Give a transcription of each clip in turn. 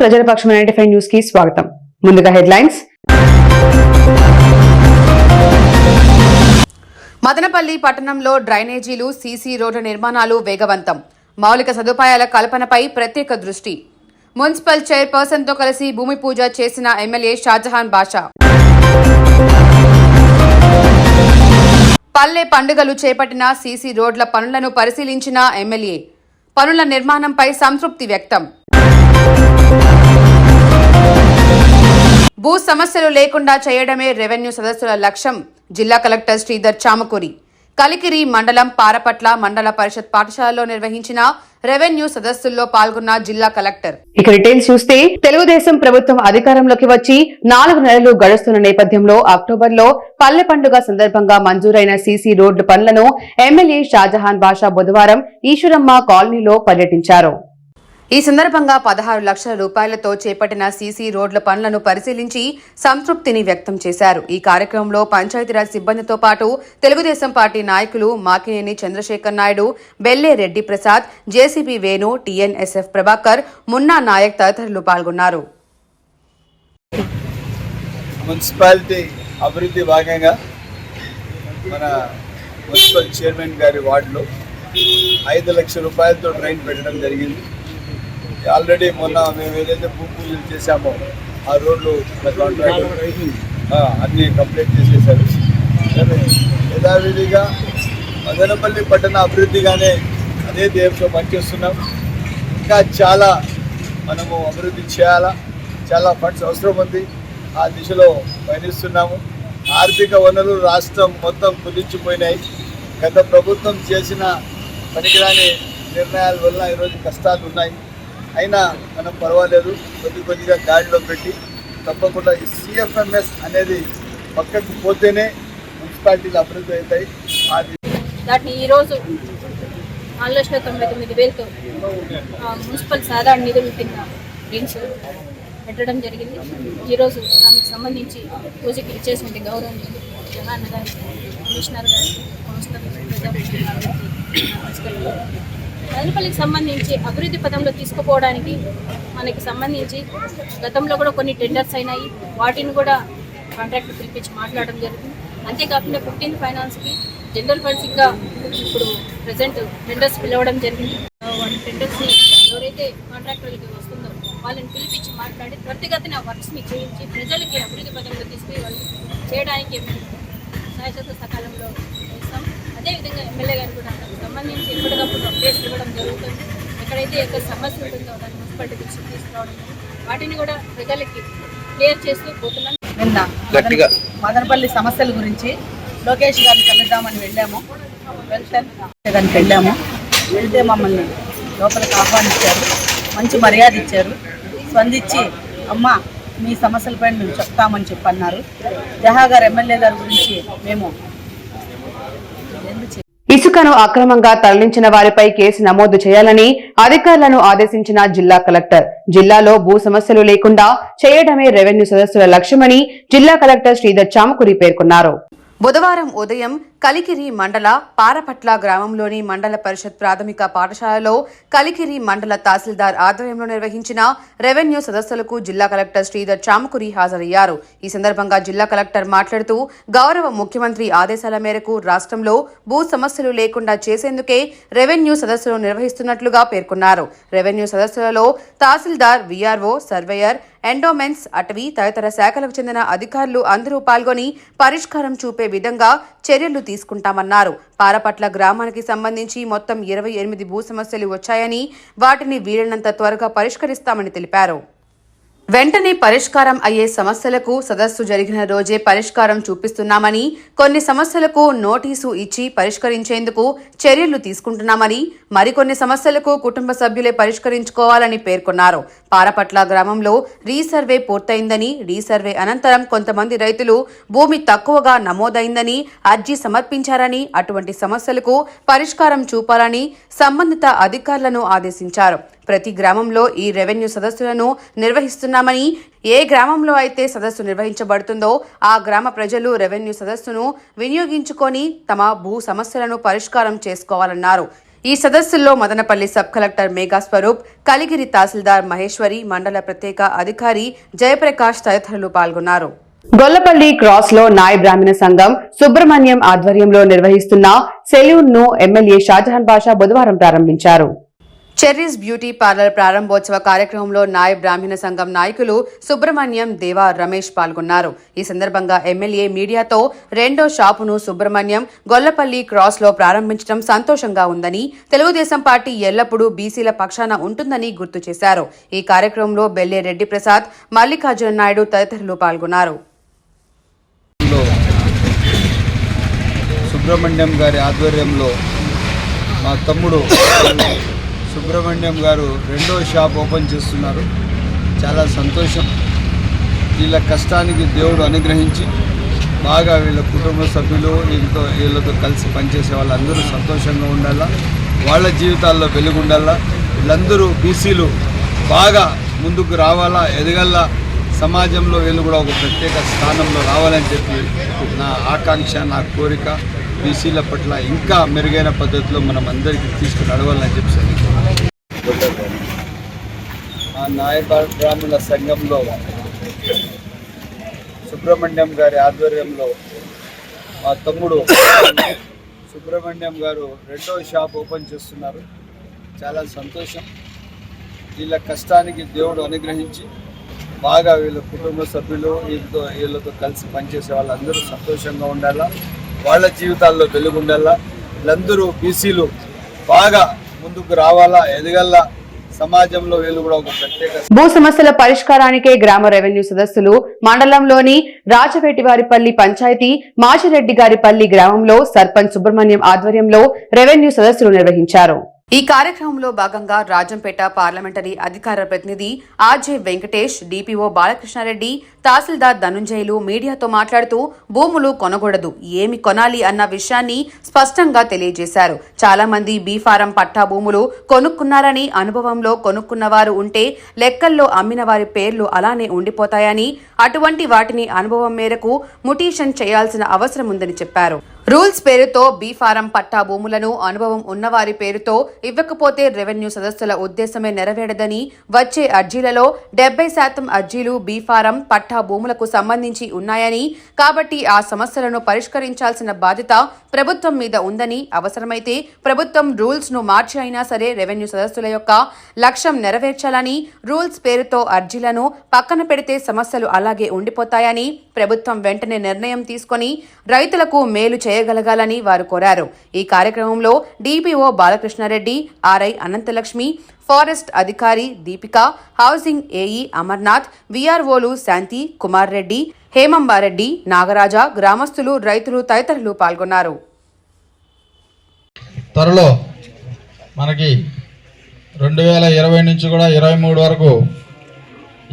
ప్రజల పక్షం ninety five న్యూస్కి స్వాగతం. ముందుగా హెడ్లైన్స్. మదనపల్లి పట్టణంలో డ్రైనేజీలు సీసీ రోడ్ల నిర్మాణాలు వేగవంతం. మౌలిక సదుపాయాల కల్పనపై ప్రత్యేక దృష్టి. మున్సిపల్ చైర్పర్సన్తో కలిసి భూమి పూజ చేసిన ఎమ్మెల్యే షాజహాన్ బాషా. పల్లె పండుగలు చేపట్టిన సీసీ రోడ్ల పనులను పరిశీలించిన ఎమ్మెల్యే. పనుల నిర్మాణంపై సంతృప్తి వ్యక్తం. భూ సమస్యలు లేకుండా చేయడమే రెవెన్యూ సదస్సుల లక్ష్యం జిల్లా కలెక్టర్ శ్రీధర్ చామకూరి. కలికిరి మండలం పారపట్ల మండల పరిషత్ పాఠశాలలో నిర్వహించిన రెవెన్యూ సదస్సుల్లో పాల్గొన్న జిల్లా కలెక్టర్. ఇక డీటెయిల్స్ చూస్తే తెలుగుదేశం ప్రభుత్వం అధికారంలోకి వచ్చి నాలుగు నెలలు గడుస్తున్న నేపథ్యంలో అక్టోబర్లో పల్లె పండుగ సందర్భంగా మంజూరైన సీసీ రోడ్డు పనులను ఎమ్మెల్యే షాజహాన్ బాషా బుధవారం ఈశ్వరమ్మ కాలనీలో పర్యటించారు. ఈ సందర్భంగా పదహారు లక్షల రూపాయలతో చేపట్టిన సీసీ రోడ్ల పనులను పరిశీలించి సంతృప్తిని వ్యక్తం చేశారు. ఈ కార్యక్రమంలో పంచాయతీరాజ్ సిబ్బందితో పాటు తెలుగుదేశం పార్టీ నాయకులు మాకినేని చంద్రశేఖర్ నాయుడు బెల్లే రెడ్డి ప్రసాద్ జేసీబీ వేణు టీఎన్ఎస్ఎఫ్ ప్రభాకర్ మున్నా నాయక్ తదితరులు పాల్గొన్నారు. మున్సిపాలిటీ అభివృద్ధి భాగంగా మన మున్సిపల్ చైర్మన్ గారి వార్డులో ఐదు లక్షల రూపాయలతో ట్రైన్ పెట్టడం జరిగింది. ఆల్రెడీ మొన్న మేము ఏదైతే భూ పూజలు చేశామో ఆ రోడ్లు అన్నీ కంప్లీట్ చేసేసారు. యథావిధిగా మదనపల్లి పట్టణ అభివృద్ధిగానే అదే ధ్యేయంతో పనిచేస్తున్నాం. ఇంకా చాలా మనము అభివృద్ధి చేయాలా చాలా ఫండ్స్ అవసరం ఉంది. ఆ దిశలో పయనిస్తున్నాము. ఆర్థిక వనరులు రాష్ట్రం మొత్తం కుదించిపోయినాయి. గత ప్రభుత్వం చేసిన పనికిరాని నిర్ణయాల వల్ల ఈరోజు కష్టాలు ఉన్నాయి. అయినా మనం పర్వాలేదు కొద్ది కొద్దిగా గాడిలో పెట్టి తప్పకుండా ఈ సిఎఫ్ఎంఎస్ అనేది పక్కకు పోతేనే మున్సిపాలిటీలు అభివృద్ధి అవుతాయి. ఆ దాన్ని ఈరోజు నాలుగు లక్షల తొంభై తొమ్మిది వేలతో మున్సిపల్ సాధారణ నిధుల కింద బెంచ్ పెట్టడం జరిగింది. ఈరోజు దానికి సంబంధించి పూజకి ఇచ్చేసినటువంటి గౌరవనీయులు జగన్ గారికి కమిషనర్ గారికి కౌన్సిలర్ ప్రజాప్రతినిధులు మదనపల్లికి సంబంధించి అభివృద్ధి పదంలో తీసుకుపోవడానికి మనకి సంబంధించి గతంలో కూడా కొన్ని టెండర్స్ అయినాయి. వాటిని కూడా కాంట్రాక్ట్ పిలిపించి మాట్లాడడం జరిగింది. అంతేకాకుండా ఫిఫ్టీన్త్ ఫైనాన్స్కి జనరల్ ఫండ్స్ ఇంకా ఇప్పుడు ప్రజెంట్ టెండర్స్ పిలవడం జరిగింది. వాటి టెండర్స్ని ఎవరైతే కాంట్రాక్టర్లకి వస్తుందో వాళ్ళని పిలిపించి మాట్లాడి త్వరితగతిన వర్క్స్ని చేయించి ప్రజలకి అభివృద్ధి పదంలో తీసుకుని వాళ్ళు చేయడానికి మేము శాశ్వత సకాలంలో చేస్తాం. అదేవిధంగా ఎమ్మెల్యే గారు కూడా సంబంధించి ఎప్పటికప్పుడు అప్డేట్స్ ఇవ్వడం జరుగుతుంది. ఎక్కడైతే ఎక్కడ సమస్య ఉంటుందో దాన్ని మున్సిపాలిటీ దృష్టికి తీసుకురావడం. వాటిని కూడా ప్రజలకి క్లియర్ చేస్తూ పోతున్నాం. నిన్న మదన- మదనపల్లి సమస్యల గురించి లోకేష్ గారిని కలుద్దామని వెళ్ళాము. వెళ్తే గారికి వెళ్ళాము. వెళ్తే మమ్మల్ని లోపలికి ఆహ్వానించారు. మంచి మర్యాద ఇచ్చారు. స్పందించి అమ్మ మీ సమస్యలపై మేము చెప్తామని చెప్పి అన్నారు జహా గారు ఎమ్మెల్యే గారి గురించి మేము ఇసుకను అక్రమంగా తరలించిన వారిపై కేసు నమోదు చేయాలని అధికారులను ఆదేశించిన జిల్లా కలెక్టర్. జిల్లాలో భూ సమస్యలు లేకుండా చేయడమే రెవెన్యూ సదస్సుల లక్ష్యమని జిల్లా కలెక్టర్ శ్రీధర్ చామకురి పేర్కొన్నారు. బుధవారం ఉదయం కలికిరి మండల పారపట్ల గ్రామంలోని మండల పరిషత్ ప్రాథమిక పాఠశాలలో కలికిరి మండల తహసీల్దార్ ఆధ్వర్యంలో నిర్వహించిన రెవెన్యూ సదస్సులకు జిల్లా కలెక్టర్ శ్రీధర్ చామకురి హాజరయ్యారు. ఈ సందర్భంగా జిల్లా కలెక్టర్ మాట్లాడుతూ గౌరవ ముఖ్యమంత్రి ఆదేశాల మేరకు రాష్ట్రంలో భూ సమస్యలు లేకుండా చేసేందుకే రెవెన్యూ సదస్సులు నిర్వహిస్తున్నట్లుగా పేర్కొన్నారు. రెవెన్యూ సదస్సులలో తహసీల్దార్ వీఆర్ఓ సర్వేయర్ ఎండోమెంట్స్ అటవీ తదితర శాఖలకు చెందిన అధికారులు అందరూ పాల్గొని పరిష్కారం చూపే విధంగా చర్యలు తీసుకుంటామన్నారు. పారపట్ల గ్రామానికి సంబంధించి మొత్తం ఇరవై ఎనిమిది భూ సమస్యలు వచ్చాయని వాటిని వీలైనంత త్వరగా పరిష్కరిస్తామని తెలిపారు. వెంటనే పరిష్కారం అయ్యే సమస్యలకు సదస్సు జరిగిన రోజే పరిష్కారం చూపిస్తున్నామని కొన్ని సమస్యలకు నోటీసు ఇచ్చి పరిష్కరించేందుకు చర్యలు తీసుకుంటున్నామని మరికొన్ని సమస్యలకు కుటుంబ సభ్యులే పరిష్కరించుకోవాలని పేర్కొన్నారు. పారపట్ల గ్రామంలో రీసర్వే పూర్తయిందని రీసర్వే అనంతరం కొంతమంది రైతులు భూమి తక్కువగా నమోదైందని అర్జీ సమర్పించారని అటువంటి సమస్యలకు పరిష్కారం చూపాలని సంబంధిత అధికారులను ఆదేశించారు. ప్రతి గ్రామంలో ఈ రెవెన్యూ సదస్సులను నిర్వహిస్తున్నామని ఏ గ్రామంలో అయితే సదస్సు నిర్వహించబడుతుందో ఆ గ్రామ ప్రజలు రెవెన్యూ సదస్సును వినియోగించుకొని తమ భూ సమస్యలను పరిష్కారం చేసుకోవాలన్నారు. ఈ సదస్సుల్లో మదనపల్లి సబ్ కలెక్టర్ మేఘా స్వరూప్ కలిగిరి తహసీల్దార్ మహేశ్వరి మండల ప్రత్యేక అధికారి జయప్రకాష్ తదితరులు పాల్గొన్నారు. గొల్లపల్లి క్రాస్లో నాయ బ్రాహ్మణ సంఘం సుబ్రహ్మణ్యం ఆధ్వర్యంలో నిర్వహిస్తున్న సెల్యూన్ను ఎమ్మెల్యే షాజహాన్ బాషా బుధవారం ప్రారంభించారు. చెర్రీస్ బ్యూటీ పార్లర్ ప్రారంభోత్సవ కార్యక్రమంలో నాయ బ్రాహ్మణ సంఘం నాయకులు సుబ్రహ్మణ్యం దేవా రమేష్ పాల్గొన్నారు. ఈ సందర్భంగా ఎమ్మెల్యే మీడియాతో రెండో షాపును సుబ్రహ్మణ్యం గొల్లపల్లి క్రాస్లో ప్రారంభించడం సంతోషంగా ఉందని తెలుగుదేశం పార్టీ ఎల్లప్పుడూ బీసీల పక్షాన ఉంటుందని గుర్తు చేశారు. ఈ కార్యక్రమంలో బెల్లే రెడ్డి ప్రసాద్ మల్లికార్జున నాయుడు తదితరులు పాల్గొన్నారు. సుబ్రహ్మణ్యం గారి ఆధ్వర్యంలో మా తమ్ముడు సుబ్రహ్మణ్యం గారు రెండో షాప్ ఓపెన్ చేస్తున్నారు. చాలా సంతోషం. వీళ్ళ కష్టానికి దేవుడు అనుగ్రహించి బాగా వీళ్ళ కుటుంబ సభ్యులు వీళ్ళతో వీళ్ళతో కలిసి పనిచేసే వాళ్ళందరూ సంతోషంగా ఉండాలా? వాళ్ళ జీవితాల్లో వెలుగుండాలా? వీళ్ళందరూ బీసీలు బాగా ముందుకు రావాలా? ఎదగల్లా సమాజంలో వీళ్ళు కూడా ఒక ప్రత్యేక స్థానంలో రావాలని చెప్పి నా ఆకాంక్ష నా కోరిక బీసీల పట్ల ఇంకా మెరుగైన పద్ధతిలో మనం అందరికీ తీసుకుని నడవాలని చెప్పి ఆ నాయ బ్రాహ్మణ సంఘంలో సుబ్రహ్మణ్యం గారి ఆధ్వర్యంలో మా తమ్ముడు సుబ్రహ్మణ్యం గారు రెండో షాప్ ఓపెన్ చేస్తున్నారు. చాలా సంతోషం. వీళ్ళ కష్టానికి దేవుడు అనుగ్రహించి బాగా వీళ్ళ కుటుంబ సభ్యులు వీళ్ళతో వీళ్ళతో కలిసి పనిచేసే వాళ్ళందరూ సంతోషంగా ఉండాలా? వాళ్ళ జీవితాల్లో వెలుగుండాలా? వీళ్ళందరూ బీసీలు బాగా ముందుకు రావాలా? ఎదగల్లా సమాజంలో వీళ్ళు కూడా ఒక ప్రత్యేక భూ సమస్యల పరిష్కారానికే గ్రామ రెవెన్యూ సదస్సులు. మండలంలోని రాజవేటివారిపల్లి పంచాయతీ మాచిరెడ్డి గారిపల్లి గ్రామంలో సర్పంచ్ సుబ్రహ్మణ్యం ఆధ్వర్యంలో రెవెన్యూ సదస్సులు నిర్వహించారు. ఈ కార్యక్రమంలో భాగంగా రాజంపేట పార్లమెంటరీ అధికార ప్రతినిధి ఆర్జే వెంకటేష్ డిపిఓ బాలకృష్ణారెడ్డి తహసీల్దార్ ధనుంజయులు మీడియాతో మాట్లాడుతూ భూములు కొనకూడదు ఏమి కొనాలి అన్న విషయాన్ని స్పష్టంగా తెలియజేశారు. చాలా మంది బీఫారం పట్టా భూములు కొనుక్కున్నారని అనుభవంలో కొనుక్కున్న వారు ఉంటే లెక్కల్లో అమ్మిన వారి పేర్లు అలానే ఉండిపోతాయని అటువంటి వాటిని అనుభవం మేరకు ముటీషన్ చేయాల్సిన అవసరం ఉందని చెప్పారు. రూల్స్ పేరుతో బీ ఫారం పట్టా భూములను అనుభవం ఉన్నవారి పేరుతో ఇవ్వకపోతే రెవెన్యూ సదస్సుల ఉద్దేశమే నెరవేరదని వచ్చే అర్జీలలో డెబ్బై శాతం అర్జీలు బీ ఫారం పట్టా భూములకు సంబంధించి ఉన్నాయని కాబట్టి ఆ సమస్యలను పరిష్కరించాల్సిన బాధ్యత ప్రభుత్వం మీద ఉందని అవసరమైతే ప్రభుత్వం రూల్స్ను మార్చి అయినా సరే రెవెన్యూ సదస్సుల యొక్క లక్ష్యం నెరవేర్చాలని రూల్స్ పేరుతో అర్జీలను పక్కన పెడితే సమస్యలు అలాగే ఉండిపోతాయని ప్రభుత్వం వెంటనే నిర్ణయం తీసుకొని రైతులకు మేలు చేయగలగాలని వారు కోరారు. ఈ కార్యక్రమంలో DPO Balakrishna Reddy RI Ananthalakshmi forest అధికారి దీపిక హౌసింగ్ ఏఈ అమర్నాథ్ విఆర్ఓలు శాంతి కుమార్ రెడ్డి హేమంబారెడ్డి నాగరాజ గ్రామస్తులు రైతులు తదితరులు పాల్గొన్నారు. త్వరలో మనకి రెండు వేల ఇరవై నుంచి కూడా ఇరవై మూడు వరకు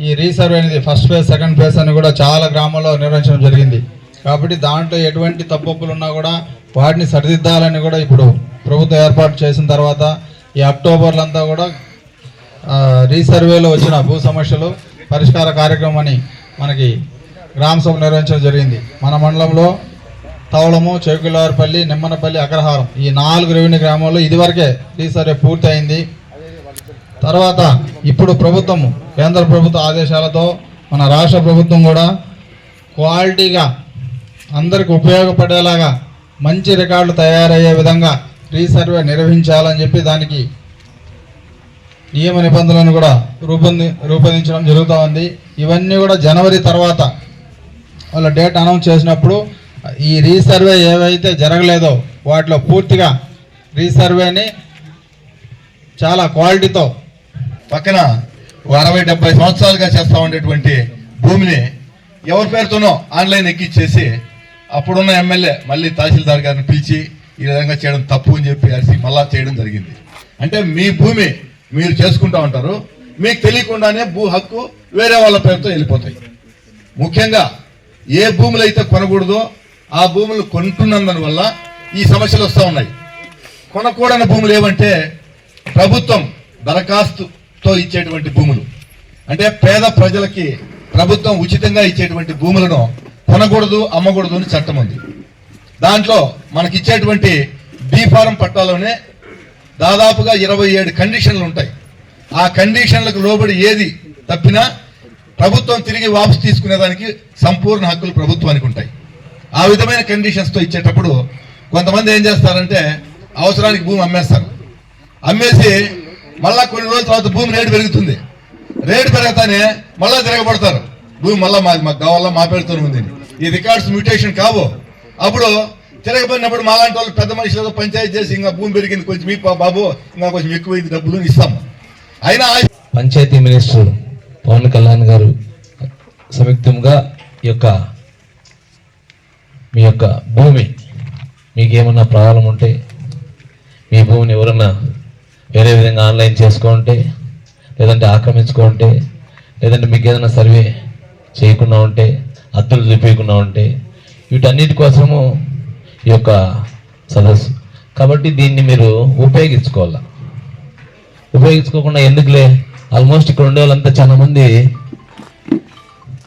ఈ రీసర్వే అనేది ఫస్ట్ ఫేజ్ సెకండ్ ఫేజ్ అని కూడా చాలా గ్రామాల్లో నిర్వహించడం జరిగింది. కాబట్టి దాంట్లో ఎటువంటి తప్పులు ఉన్నా కూడా వాటిని సరిదిద్దాలని కూడా ఇప్పుడు ప్రభుత్వం ఏర్పాటు చేసిన తర్వాత ఈ అక్టోబర్లంతా కూడా రీసర్వేలో వచ్చిన భూ సమస్యలు పరిష్కార కార్యక్రమం అని మనకి గ్రామ సభ నిర్వహించడం జరిగింది. మన మండలంలో తవళము చెవుకులారపల్లి నిమ్మనపల్లి అగ్రహారం ఈ నాలుగు రెవెన్యూ గ్రామాల్లో ఇదివరకే రీసర్వే పూర్తయింది. తర్వాత ఇప్పుడు ప్రభుత్వం కేంద్ర ప్రభుత్వ ఆదేశాలతో మన రాష్ట్ర ప్రభుత్వం కూడా క్వాలిటీగా అందరికి ఉపయోగపడేలాగా మంచి రికార్డులు తయారయ్యే విధంగా రీసర్వే నిర్వహించాలని చెప్పి దానికి నియమ నిబంధనలను కూడా రూపొంది రూపొందించడం జరుగుతూ ఉంది. ఇవన్నీ కూడా జనవరి తర్వాత వాళ్ళ డేట్ అనౌన్స్ చేసినప్పుడు ఈ రీసర్వే ఏవైతే జరగలేదో వాటిలో పూర్తిగా రీసర్వేని చాలా క్వాలిటీతో పక్కన అరవై డెబ్బై సంవత్సరాలుగా చేస్తా ఉండేటువంటి భూమిని ఎవరి పేరుతోనో ఆన్లైన్ ఎక్కిచ్చేసి అప్పుడున్న ఎమ్మెల్యే మళ్ళీ తహసీల్దార్ గారిని పిలిచి ఈ విధంగా చేయడం తప్పు అని చెప్పి అరిసి మళ్ళా చేయడం జరిగింది. అంటే మీ భూమి మీరు చేసుకుంటా ఉంటారు. మీకు తెలియకుండానే భూ హక్కు వేరే వాళ్ళ పేరుతో వెళ్ళిపోతాయి. ముఖ్యంగా ఏ భూములు అయితే కొనకూడదో ఆ భూములు కొంటున్నందున వల్ల ఈ సమస్యలు వస్తూ ఉన్నాయి. కొనకూడని భూములు ఏమంటే ప్రభుత్వం దరఖాస్తు తో ఇచ్చేటువంటి భూములు. అంటే పేద ప్రజలకి ప్రభుత్వం ఉచితంగా ఇచ్చేటువంటి భూములను కొనకూడదు అమ్మకూడదు అని చట్టం ఉంది. దాంట్లో మనకి ఇచ్చేటువంటి బీఫారం పట్టాలోనే దాదాపుగా ఇరవై ఏడు కండిషన్లు ఉంటాయి. ఆ కండిషన్లకు లోబడి ఏది తప్పినా ప్రభుత్వం తిరిగి వాపసు తీసుకునేదానికి సంపూర్ణ హక్కులు ప్రభుత్వానికి ఉంటాయి. ఆ విధమైన కండిషన్స్తో ఇచ్చేటప్పుడు కొంతమంది ఏం చేస్తారంటే అవసరానికి భూమి అమ్మేస్తారు. అమ్మేసి మళ్ళా కొన్ని రోజుల తర్వాత భూమి రేటు పెరుగుతుంది. రేటు పెరగతానే మళ్ళా తిరగబడతారు. భూమి మళ్ళా మాది మాకు కావాలా మా పేరుతోనే ఉంది ఈ రికార్డ్స్ మ్యూటేషన్ కావు. అప్పుడు తిరగబడినప్పుడు మాలాంటి వాళ్ళు పెద్ద మనుషులతో పంచాయతీ చేసి ఇంకా భూమి పెరిగింది కొంచెం మీ బాబు ఇంకా కొంచెం ఎక్కువైంది డబ్బులు ఇస్తాము. అయినా పంచాయతీ మినిస్టర్ పవన్ కళ్యాణ్ గారు సంయుక్తంగా ఈ యొక్క మీ యొక్క భూమి మీకేమన్నా ప్రాబ్లం ఉంటే మీ భూమిని ఎవరన్నా వేరే విధంగా ఆన్లైన్ చేసుకుంటే లేదంటే ఆక్రమించుకుంటే లేదంటే మీకు ఏదైనా సర్వే చేయకుండా ఉంటే అద్దులు చూపించకుండా ఉంటే వీటన్నిటి కోసము ఈ యొక్క సదస్సు కాబట్టి దీన్ని మీరు ఉపయోగించుకోవాలి? ఉపయోగించుకోకుండా ఎందుకులే? ఆల్మోస్ట్ ఇక్కడ ఉండే వాళ్ళంతా చాలామంది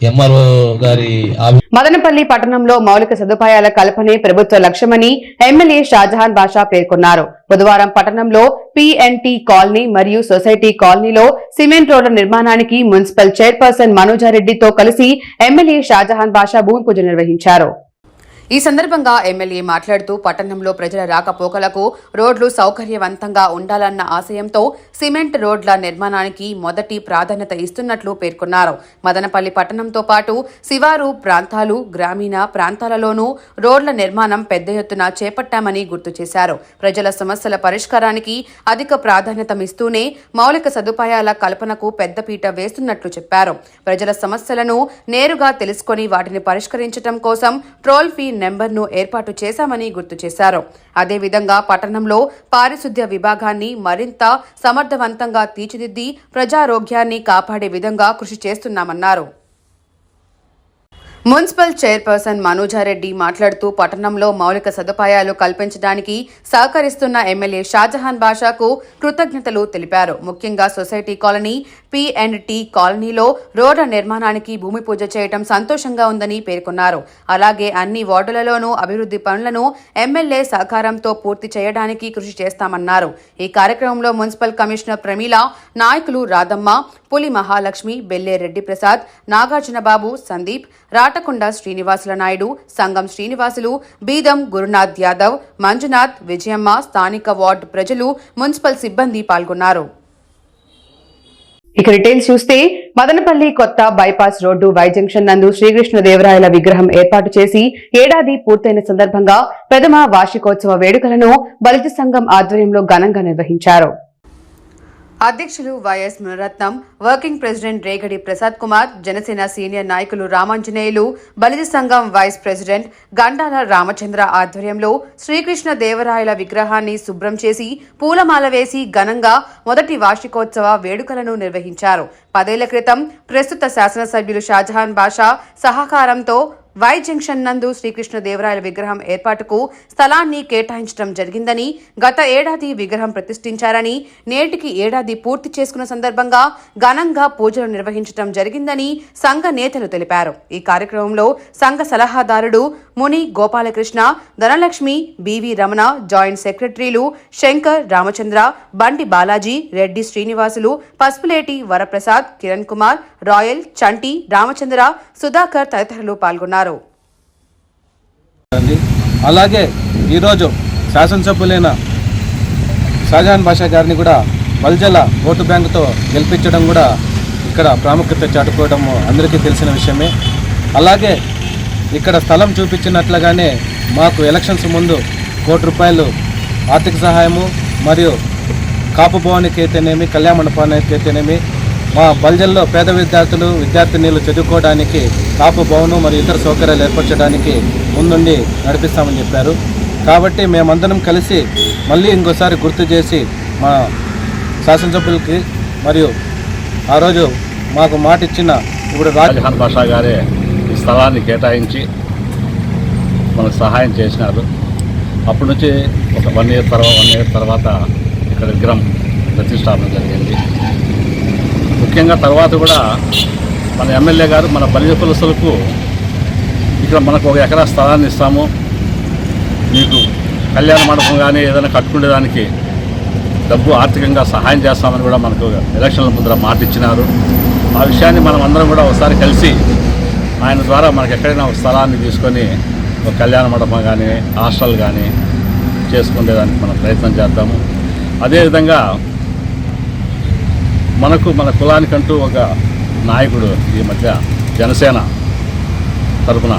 ఎంఆర్ఓ గారి మదనపల్లి పట్టణంలో మౌలిక సదుపాయాల కల్పనే ప్రభుత్వ లక్ష్యమని ఎమ్మెల్యే షాజహాన్ బాషా పేర్కొన్నారు. బుధవారం పట్టణంలో పిఎన్టీ కాలనీ మరియు సొసైటీ కాలనీలో సిమెంట్ రోడ్ల నిర్మాణానికి మున్సిపల్ చైర్పర్సన్ మనోజారెడ్డితో కలిసి ఎమ్మెల్యే షాజహాన్ బాషా భూమి పూజ నిర్వహించారు. ఈ సందర్భంగా ఎమ్మెల్యే మాట్లాడుతూ పట్టణంలో ప్రజల రాకపోకలకు రోడ్లు సౌకర్యవంతంగా ఉండాలన్న ఆశయంతో సిమెంట్ రోడ్ల నిర్మాణానికి మొదటి ప్రాధాన్యత ఇస్తున్నట్లు పేర్కొన్నారు. మదనపల్లి పట్టణంతో పాటు శివారు ప్రాంతాలు గ్రామీణ ప్రాంతాలలోనూ రోడ్ల నిర్మాణం పెద్ద ఎత్తున చేపట్టామని గుర్తు చేశారు. ప్రజల సమస్యల పరిష్కారానికి అధిక ప్రాధాన్యతమిస్తూనే మౌలిక సదుపాయాల కల్పనకు పెద్దపీట వేస్తున్నట్లు చెప్పారు. ప్రజల సమస్యలను నేరుగా తెలుసుకొని వాటిని పరిష్కరించడం కోసం ట్రోల్ ఫీ నెంబర్ను ఏర్పాటు చేశామని గుర్తు చేశారు. అదేవిధంగా పట్టణంలో పారిశుద్ధ్య విభాగాన్ని మరింత సమర్థవంతంగా తీర్చిదిద్ది ప్రజారోగ్యాన్ని కాపాడే విధంగా కృషి చేస్తున్నామన్నారు. మున్సిపల్ చైర్పర్సన్ మనోజారెడ్డి మాట్లాడుతూ పట్టణంలో మౌలిక సదుపాయాలు కల్పించడానికి సహకరిస్తున్న ఎమ్మెల్యే షాజహాన్ బాషాకు కృతజ్ఞతలు తెలిపారు. ముఖ్యంగా society colony P and T కాలనీలో రోడ్ల నిర్మాణానికి భూమి పూజ చేయడం సంతోషంగా ఉందని పేర్కొన్నారు. అలాగే అన్ని వార్డులలోనూ అభివృద్ధి పనులను ఎమ్మెల్యే సహకారంతో పూర్తి చేయడానికి కృషి చేస్తామన్నారు. ఈ కార్యక్రమంలో మున్సిపల్ కమిషనర్ ప్రమీల నాయకులు రాధమ్మ పులి మహాలక్ష్మి బెల్లే రెడ్డి ప్రసాద్ నాగార్జునబాబు సందీప్ రాటకొండ శ్రీనివాసుల నాయుడు సంగం శ్రీనివాసులు బీదం గురునాథ్ యాదవ్ మంజునాథ్ విజయమ్మ స్థానిక వార్డు ప్రజలు మున్సిపల్ సిబ్బంది పాల్గొన్నారు. ఇక డీటెయిల్స్ చూస్తే మదనపల్లి కొత్త బైపాస్ రోడ్డు వై జంక్షన్ నందు శ్రీకృష్ణదేవరాయల విగ్రహం ఏర్పాటు చేసి ఏడాది పూర్తయిన సందర్భంగా ప్రథమ వార్షికోత్సవ వేడుకలను బలిత సంఘం ఆధ్వర్యంలో ఘనంగా నిర్వహించారు. అధ్యక్షులు వైఎస్ మునరత్నం వర్కింగ్ ప్రెసిడెంట్ రేగడి ప్రసాద్ కుమార్ జనసేన సీనియర్ నాయకులు రామాంజనేయులు బలిజ సంఘం వైస్ ప్రెసిడెంట్ గండాల రామచంద్ర ఆధ్వర్యంలో శ్రీకృష్ణ దేవరాయల విగ్రహాన్ని శుభ్రం చేసి పూలమాల వేసి ఘనంగా మొదటి వార్షికోత్సవ వేడుకలను నిర్వహించారు. పదేళ్ళ క్రితం ప్రస్తుత శాసనసభ్యులు షాజహాన్ బాషా సహకారంతో వై జంక్షన్ నందు శ్రీకృష్ణదేవరాయల విగ్రహం ఏర్పాటుకు స్థలాన్ని కేటాయించడం జరిగిందని గత ఏడాది విగ్రహం ప్రతిష్ఠించారని నేటికి ఏడాది పూర్తి చేసుకున్న సందర్భంగా ఘనంగా పూజలు నిర్వహించడం జరిగిందని సంఘ నేతలు తెలిపారు. ఈ కార్యక్రమంలో సంఘ సలహాదారుడు ముని గోపాలకృష్ణ ధనలక్ష్మి బివి రమణ జాయింట్ సెక్రటరీలు శంకర్ రామచంద్ర బండి బాలాజీ రెడ్డి శ్రీనివాసులు పసుపులేటి వరప్రసాద్ కిరణ్ కుమార్ రాయల్ చంటి రామచంద్ర సుధాకర్ తదితరులు పాల్గొన్నారు. అలాగే ఈరోజు శాసనసభ్యులైన షాజహాన్ బాషా గారిని కూడా బల్జల ఓటు బ్యాంకుతో గెలిపించడం కూడా ఇక్కడ ప్రాముఖ్యత చాటుకోవడం అందరికీ తెలిసిన విషయమే. అలాగే ఇక్కడ స్థలం చూపించినట్లుగానే మాకు ఎలక్షన్స్ ముందు కోటి రూపాయలు ఆర్థిక సహాయము మరియు కాపు భవనికి అయితేనేమి కళ్యాణ మండపానికి అయితేనేమి మా బల్జల్లో పేద విద్యార్థులు విద్యార్థినీలు చదువుకోవడానికి కాపు భవనం మరియు ఇతర సౌకర్యాలు ఏర్పరచడానికి ముందుండి నడిపిస్తామని చెప్పారు. కాబట్టి మేమందరం కలిసి మళ్ళీ ఇంకోసారి గుర్తు చేసి మా శాసనసభ్యులకి మరియు ఆ రోజు మాకు మాట ఇచ్చిన ఇప్పుడు రాజ రాజహాన్ గారే స్థలాన్ని కేటాయించి మనకు సహాయం చేసినారు. అప్పటి నుంచి ఒక వన్ ఇయర్ తర్వాత వన్ ఇయర్ తర్వాత ఇక్కడ విగ్రహం ప్రతిష్టాపన జరిగింది. ముఖ్యంగా తర్వాత కూడా మన ఎమ్మెల్యే గారు మన బలిజ పులసలకు ఇక్కడ మనకు ఒక ఎకరా స్థలాన్ని ఇస్తాము. మీకు కళ్యాణ మండపం కానీ ఏదైనా కట్టుకునేదానికి డబ్బు ఆర్థికంగా సహాయం చేస్తామని కూడా మనకు ఎలక్షన్ల ముందర మాట ఇచ్చినారు. ఆ విషయాన్ని మనం అందరం కూడా ఒకసారి కలిసి ఆయన ద్వారా మనకు ఎక్కడైనా ఒక స్థలాన్ని తీసుకొని ఒక కళ్యాణ మండపం కానీ హాస్టల్ కానీ చేసుకునేదానికి మనం ప్రయత్నం చేద్దాము. అదేవిధంగా మనకు మన కులానికంటూ ఒక నాయకుడు ఈ మధ్య జనసేన తరపున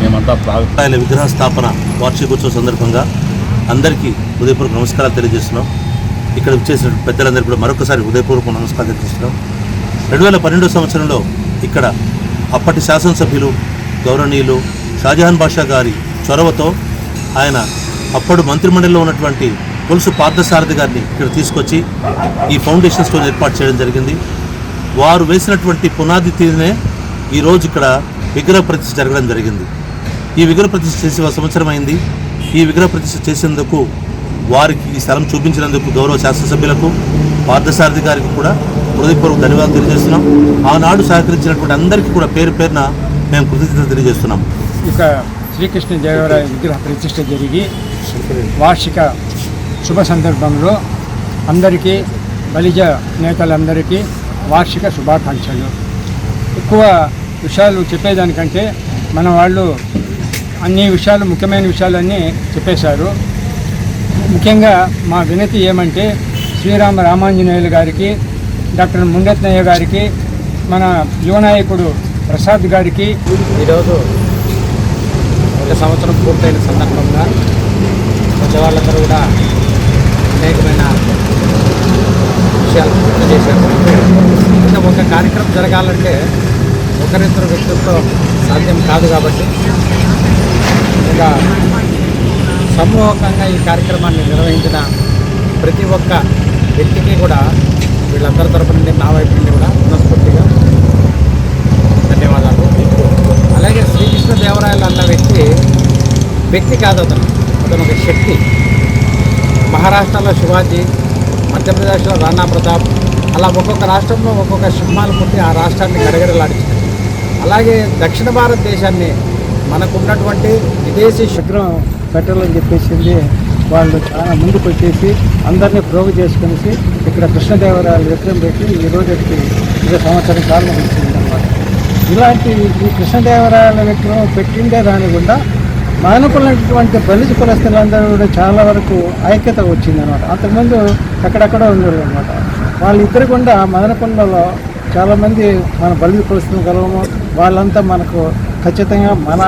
మేమంతా ప్రా ఆయన విగ్రహ స్థాపన వార్షికోత్సవ సందర్భంగా అందరికీ ఉదయపూర్వక నమస్కారాలు తెలియజేస్తున్నాం. ఇక్కడ వచ్చేసిన పెద్దలందరికీ కూడా మరొకసారి ఉదయపూర్వక నమస్కారాలు తెలియజేస్తున్నాం. రెండు వేల పన్నెండో సంవత్సరంలో ఇక్కడ అప్పటి శాసనసభ్యులు గౌరవనీయులు షాజహాన్ బాషా గారి చొరవతో ఆయన అప్పుడు మంత్రిమండలిలో ఉన్నటువంటి పులుసు పార్థసారథి గారిని ఇక్కడ తీసుకొచ్చి ఈ ఫౌండేషన్ స్టోన్ ఏర్పాటు చేయడం జరిగింది. వారు వేసినటువంటి పునాది తీరునే ఈరోజు ఇక్కడ విగ్రహ ప్రతిష్ఠ జరగడం జరిగింది. ఈ విగ్రహ ప్రతిష్ఠ చేసి ఒక సంవత్సరం అయింది. ఈ విగ్రహ ప్రతిష్ఠ చేసేందుకు వారికి ఈ స్థలం చూపించినందుకు గౌరవ శాసనసభ్యులకు పార్థసారథి గారికి కూడా హృదయపూర్వక ధన్యవాదాలు తెలియజేస్తున్నాం. ఆనాడు సహకరించినటువంటి అందరికీ కూడా పేరు పేరున మేము కృతజ్ఞత తెలియజేస్తున్నాం. ఇక శ్రీకృష్ణ దేవరాయ విగ్రహ ప్రతిష్ట జరిగి వార్షిక శుభ సందర్భంలో అందరికీ బలిజ నేతలందరికీ వార్షిక శుభాకాంక్షలు. ఎక్కువ విషయాలు చెప్పేదానికంటే మన వాళ్ళు అన్ని విషయాలు ముఖ్యమైన విషయాలన్నీ చెప్పేశారు. ముఖ్యంగా మా వినతి ఏమంటే శ్రీరామ రామాంజనేయులు గారికి డాక్టర్ ముండెత్నయ్య గారికి మన యువనాయకుడు ప్రసాద్ గారికి. ఈరోజు ఒక సంవత్సరం పూర్తయిన సందర్భంగా ప్రజవాళ్ళందరూ వాళ్ళందరూ కూడా అనేకమైన విషయాలు పూర్తి చేశారు. ఇంకా ఒక కార్యక్రమం జరగాలంటే ఒకరిద్దరు వ్యక్తులతో సాధ్యం కాదు కాబట్టి ఇంకా సమూహకంగా ఈ కార్యక్రమాన్ని నిర్వహించిన ప్రతి ఒక్క వ్యక్తికి కూడా వీళ్ళందరి తరపు నుండి నా వైపు నుండి కూడా మనస్ఫూర్తిగా ధన్యవాదాలు. అలాగే శ్రీకృష్ణ దేవరాయలు అన్న వ్యక్తి వ్యక్తి కాదు అతను. అతను ఒక శక్తి. మహారాష్ట్రలో శివాజీ మధ్యప్రదేశ్లో రాణా ప్రతాప్ అలా ఒక్కొక్క రాష్ట్రంలో ఒక్కొక్క సింహాలు పుట్టి ఆ రాష్ట్రాన్ని గడగడలాడించారు. అలాగే దక్షిణ భారతదేశాన్ని మనకున్నటువంటి విదేశీ విగ్రహం పెట్టాలని చెప్పేసింది వాళ్ళు చాలా ముందుకు వచ్చేసి అందరినీ ప్రోగు చేసుకునేసి ఇక్కడ కృష్ణదేవరాయల విగ్రహం పెట్టి ఈ రోజుకి ఇరవై సంవత్సరం కాలం వచ్చింది అనమాట ఇలాంటి ఈ కృష్ణదేవరాయల విగ్రహం పెట్టిండే దానికుండా మానుకున్నటువంటి బలిజ కులస్తులందరూ కూడా చాలా వరకు ఐక్యత వచ్చిందనమాట అంతకుముందు ఎక్కడెక్కడ ఉండరు అనమాట వాళ్ళిద్దరు కూడా మదనకొండలో చాలామంది మన బలి కులస్తులు కలవము వాళ్ళంతా మనకు ఖచ్చితంగా మన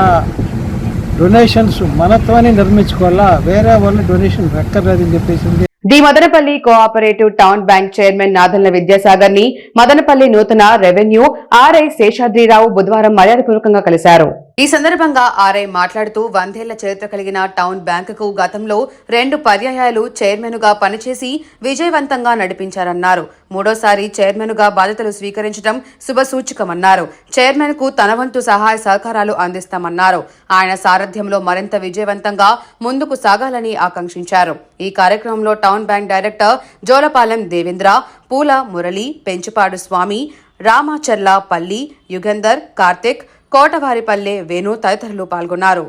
డొనేషన్స్ మనత్వాన్ని నిర్మించుకోవాలా? వేరే వాళ్ళని డొనేషన్ వెక్కర్లేదని చెప్పేసింది the Madanapalle cooperative town bank chairman Nadanla విద్యాసాగర్ని Madanapalle నూతన రెవెన్యూ ఆర్ఐ శేషాద్రిరావు బుధవారం మర్యాదపూర్వకంగా కలిశారు. ఈ సందర్భంగా ఆర్ఐ మాట్లాడుతూ వందేళ్ళ చరిత్ర కలిగిన టౌన్ బ్యాంకుకు గతంలో రెండు పర్యాయాలు చైర్మన్గా పనిచేసి విజయవంతంగా నడిపించారన్నారు. మూడోసారి చైర్మన్గా బాధ్యతలు స్వీకరించడం శుభసూచకమన్నారు. చైర్మన్కు తన వంతు సహాయ సహకారాలు అందిస్తామన్నారు. ఆయన సారథ్యంలో మరింత విజయవంతంగా ముందుకు సాగాలని ఆకాంక్షించారు. ఈ కార్యక్రమంలో town bank director Jolapalem Devendra Poola Murali Penchupadu స్వామి రామాచర్ల పల్లి యుగంధర్ కార్తిక్ కోటవారిపల్లె వేణు తదితరులు పాల్గొన్నారు.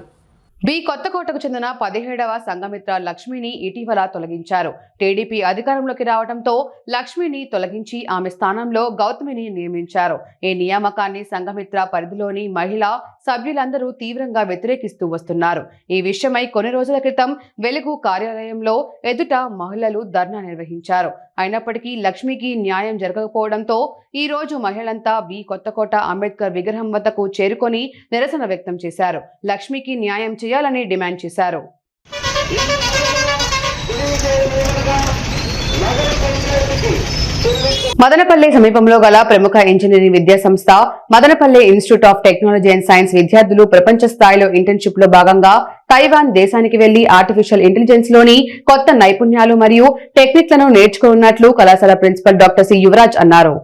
బి కొత్తకోటకు చెందిన పదిహేడవ సంఘమిత్ర లక్ష్మిని ఇటీవల తొలగించారు. టీడీపీ అధికారంలోకి రావడంతో లక్ష్మిని తొలగించి ఆమె స్థానంలో గౌతమిని నియమించారు. ఈ నియామకాన్ని సంఘమిత్ర పరిధిలోని మహిళా సభ్యులందరూ తీవ్రంగా వ్యతిరేకిస్తూ వస్తున్నారు. ఈ విషయమై కొన్ని రోజుల క్రితం వెలుగు కార్యాలయంలో ఎదుట మహిళలు ధర్నా నిర్వహించారు. అయినప్పటికీ లక్ష్మికి న్యాయం జరగకపోవడంతో ఈ రోజు మహిళంతా బి కొత్తకోట అంబేద్కర్ విగ్రహం వద్దకు చేరుకొని నిరసన వ్యక్తం చేశారు. లక్ష్మికి న్యాయం చేయాలని డిమాండ్ చేశారు. మదనపల్లి సమీపంలో గల ప్రముఖ ఇంజనీరింగ్ విద్యా సంస్థ Madanapalle institute of technology and science విద్యార్థులు ప్రపంచ స్థాయిలో ఇంటర్న్షిప్లో భాగంగా తైవాన్ దేశానికి వెళ్ళి ఆర్టిఫిషియల్ ఇంటెలిజెన్స్లోని కొత్త నైపుణ్యాలు మరియు టెక్నిక్లను నేర్చుకున్నట్లు కళాశాల ప్రిన్సిపల్ డాక్టర్ సి యువరాజ్ అన్నారు.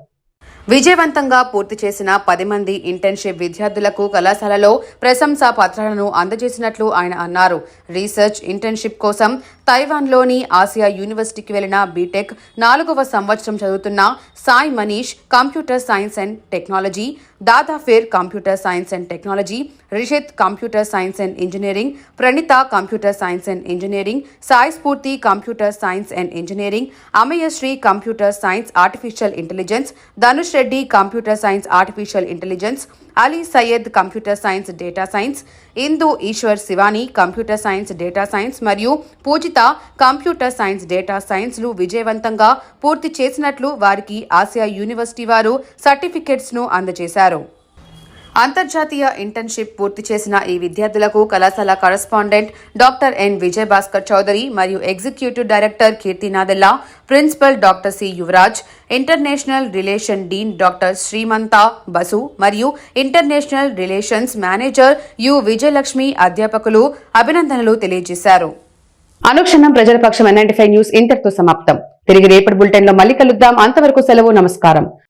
విజయవంతంగా పూర్తి చేసిన పది మంది ఇంటర్న్షిప్ విద్యార్థులకు కళాశాలలో ప్రశంసా పత్రాలను అందజేసినట్లు ఆయన అన్నారు. రీసెర్చ్ ఇంటర్న్షిప్ కోసం తైవాన్లోని ఆసియా యూనివర్సిటీకి వెళ్ళిన బీటెక్ నాలుగవ సంవత్సరం చదువుతున్న Sai Manish computer science and technology Dadafer computer science and technology Rishith computer science and engineering Pranitha computer science and engineering Sai Spoorthi computer science and engineering Amayashri computer science artificial intelligence Dhanush Reddy computer science artificial intelligence Ali Syed computer science data science Indu Eshwar Shivani computer science data science మరియు పూజిత computer science data సైన్స్లు విజయవంతంగా పూర్తి చేసినట్లు వారికి Asia university వారు సర్టిఫికెట్స్ను అందజేశారు. అంతర్జాతీయ internship పూర్తి చేసిన ఈ విద్యార్థులకు కళాశాల correspondent doctor N Vijayabhaskar Chowdary మరియు executive director Keerthi Nadella principal doctor C Yuvaraj international relation dean doctor Srimanta Basu మరియు international relations manager U Vijayalakshmi అధ్యాపకులు అభినందనలు తెలియజేశారు. అనుక్షణం ప్రజల పక్షం ఎన్ఐంటీ న్యూస్ ఇంతటితో సమాప్తం. తిరిగి రేపటి బులెటిన్లో మళ్ళీ కలుద్దాం. అంతవరకు సెలవు నమస్కారం.